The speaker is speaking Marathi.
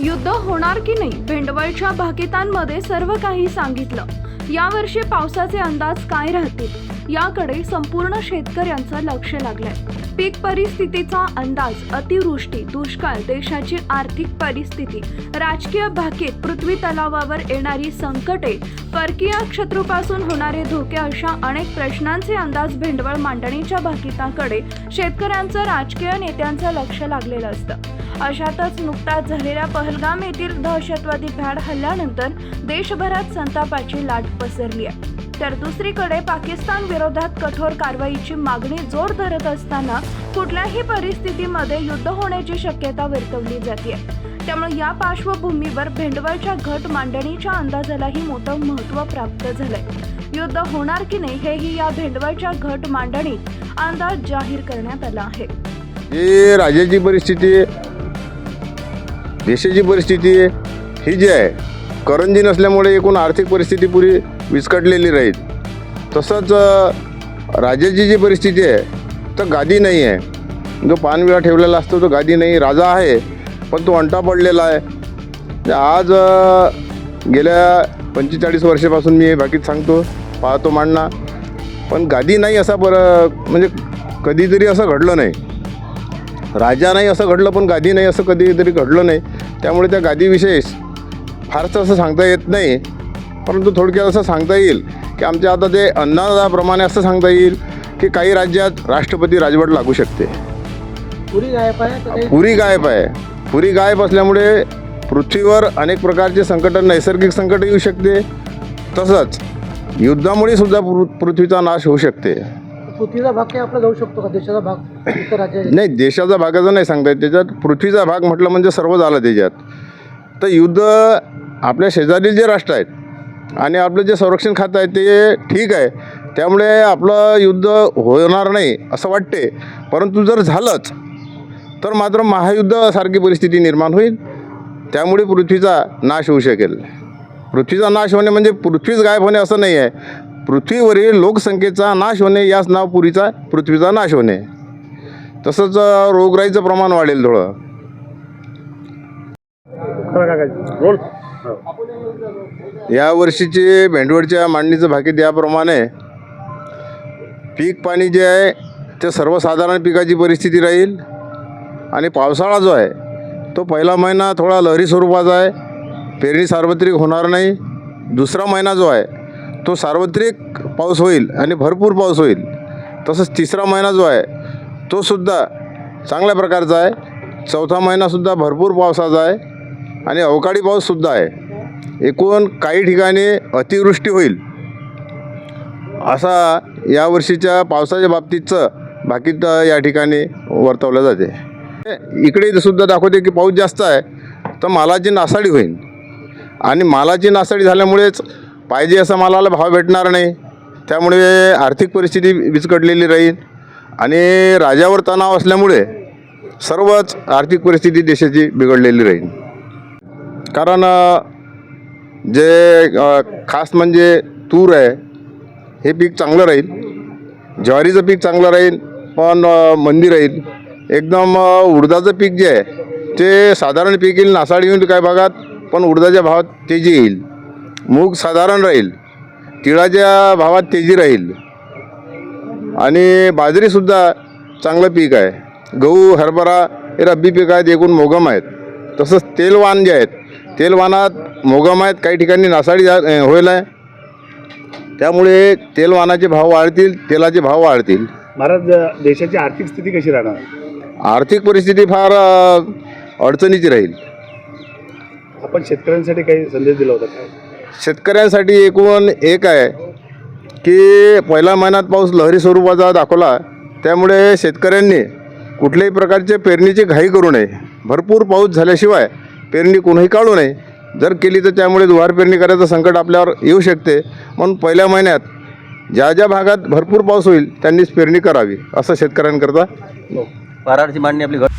युद्ध होणार की नाही भेंडवळच्या भाकितांमध्ये सर्व काही सांगितलं. यावर्षी पावसाचे अंदाज काय राहतील? याकडे संपूर्ण शेतकऱ्यांचं लक्ष लागलंय. पीक परिस्थितीचा अंदाज अतिवृष्टी दुष्काळ देशाची आर्थिक परिस्थिती राजकीय भाकीत पृथ्वी तलावावर येणारी संकटे परकीय शत्रूपासून होणारे धोके अशा अनेक प्रश्नांचे अंदाज भेंडवळ मांडणीच्या भाकिताकडे शेतकऱ्यांचं राजकीय नेत्यांचं लक्ष लागलेलं असतं. अशातच नुकताच झालेल्या पहलगाम येथील दहशतवादी भ्याड हल्ल्यानंतर देशभरात संतापाची लाट पसरली आहे. तर दुसरीकडे पाकिस्तान विरोधात कठोर कारवाईची मागणी जोर धरत असताना कुठल्याही परिस्थितीमध्ये युद्ध होण्याची शक्यता वर्तवली जाते त्यामुळे या पार्श्वभूमीवर भेंडवळच्या घट मांडणीच्या अंदाजालाही मोठं महत्त्व प्राप्त झालंय. युद्ध होणार की नाही हेही या भेंडवळच्या घट मांडणीत अंदाज जाहीर करण्यात आला आहे. ही राज्याची परिस्थिती देशाची परिस्थिती ही जी आहे करंजी नसल्यामुळे एकूण आर्थिक परिस्थिती पुरी विस्कटलेली राहील. तसंच राजाची जी परिस्थिती आहे तर गादी नाही आहे. जो पानविळा ठेवलेला असतो तो गादी नाही. राजा आहे पण तो अंटा पडलेला आहे. आज गेल्या पंचेचाळीस वर्षापासून मी हे बाकीत सांगतो पाहतो मांडणा. पण गादी नाही असा बरं म्हणजे कधीतरी असं घडलं नाही. राजा नाही असं घडलं पण गादी नाही असं कधीतरी घडलं नाही. त्यामुळे त्या गादीविषयी फारसं असं सांगता येत नाही. परंतु थोडक्यात असं सांगता येईल की आमच्या आता ते अंदाजाप्रमाणे असं सांगता येईल की काही राज्यात राष्ट्रपती राजवट लागू शकते. पुरी गायब आहे पुरी गायब आहे. पुरी गायब असल्यामुळे पृथ्वीवर अनेक प्रकारचे संकट नैसर्गिक संकट येऊ शकते. तसंच युद्धामुळे सुद्धा पृ पृथ्वीचा नाश होऊ शकते. पृथ्वीचा भाग काही आपला जाऊ शकतो का? देशाचा भाग इतर राज्य नाही देशाचा भागाचं नाही सांगता येत. त्याच्यात पृथ्वीचा भाग म्हटलं म्हणजे सर्व झालं त्याच्यात. तर युद्ध आपल्या शेजारील जे राष्ट्र आहेत आणि आपलं जे संरक्षण खातं आहे ते ठीक आहे. त्यामुळे आपलं युद्ध होणार नाही असं वाटते. परंतु जर झालंच तर मात्र महायुद्धासारखी परिस्थिती निर्माण होईल. त्यामुळे पृथ्वीचा नाश होऊ शकेल. पृथ्वीचा नाश होणे म्हणजे पृथ्वीच गायब होणे असं नाही आहे. पृथ्वीवरील लोकसंख्येचा नाश होणे याच नाव पुरीचा पृथ्वीचा नाश होणे. तसंच रोगराईचं प्रमाण वाढेल थोडं. या वर्षीची भेंडवळच्या मांडणीचं भाकीत याप्रमाणे पीक पाणी जे आहे ते सर्वसाधारण पिकाची परिस्थिती राहील. आणि पावसाळा जो आहे तो पहिला महिना थोडा लहरी स्वरूपाचा आहे. पेरणी सार्वत्रिक होणार नाही. दुसरा महिना जो आहे तो सार्वत्रिक पाऊस होईल आणि भरपूर पाऊस होईल. तसंच तिसरा महिना जो आहे तो सुद्धा चांगल्या प्रकारचा आहे. चौथा महिनासुद्धा भरपूर पावसाचा आहे आणि अवकाळी पाऊससुद्धा आहे. एकूण काही ठिकाणी अतिवृष्टी होईल. असा यावर्षीच्या पावसाच्या बाबतीतचं बाकीत या ठिकाणी वर्तवलं जाते. इकडे सुद्धा दाखवते की पाऊस जास्त आहे तर मालाची नासाडी होईल. आणि मालाची नासाडी झाल्यामुळेच पाहिजे असं मालाला भाव भेटणार नाही. त्यामुळे आर्थिक परिस्थिती विचकटलेली राहील. आणि राजावर तणाव असल्यामुळे सर्वच आर्थिक परिस्थिती देशाची बिघडलेली राहील. कारण जे खास म्हणजे तूर आहे हे पीक चांगलं राहील. ज्वारीचं पीक चांगलं राहील पण मंदी राहील. एकदम उडदाचं पीक जे आहे ते साधारण पीक येईल नासाडी येईल काही भागात पण उडदाच्या भावात तेजी येईल. मूग साधारण राहील. तिळाच्या भावात तेजी राहील. आणि बाजरीसुद्धा चांगलं पीक आहे. गहू हरभरा हे रब्बी पीक आहेत एकूण मोगम आहेत. तसंच तेलवान जे आहेत तेलवानात मोगम आहेत काही ठिकाणी नासाडी जा होईल आहे. त्यामुळे तेलवानाचे भाव वाढतील तेलाचे भाव वाढतील. महाराज देशाची आर्थिक स्थिती कशी राहणार? आर्थिक परिस्थिती फार अडचणीची राहील. आपण शेतकऱ्यांसाठी काही संदेश दिला होता काय? शेतकऱ्यांसाठी एकूण एक आहे की पहिल्या महिन्यात पाऊस लहरी स्वरूपाचा दाखवला. त्यामुळे शेतकऱ्यांनी कुठल्याही प्रकारचे पेरणीची घाई करू नये. भरपूर पाऊस झाल्याशिवाय पेरणी कोणीही काढू नये. जर केली तर त्यामुळे दुवार पेरणी करायचं संकट आपल्यावर येऊ शकते. म्हणून पहिल्या महिन्यात ज्या ज्या भागात भरपूर पाऊस होईल त्यांनीच पेरणी करावी असं शेतकऱ्यांकरता हो. वाराची मांडणी आपली घट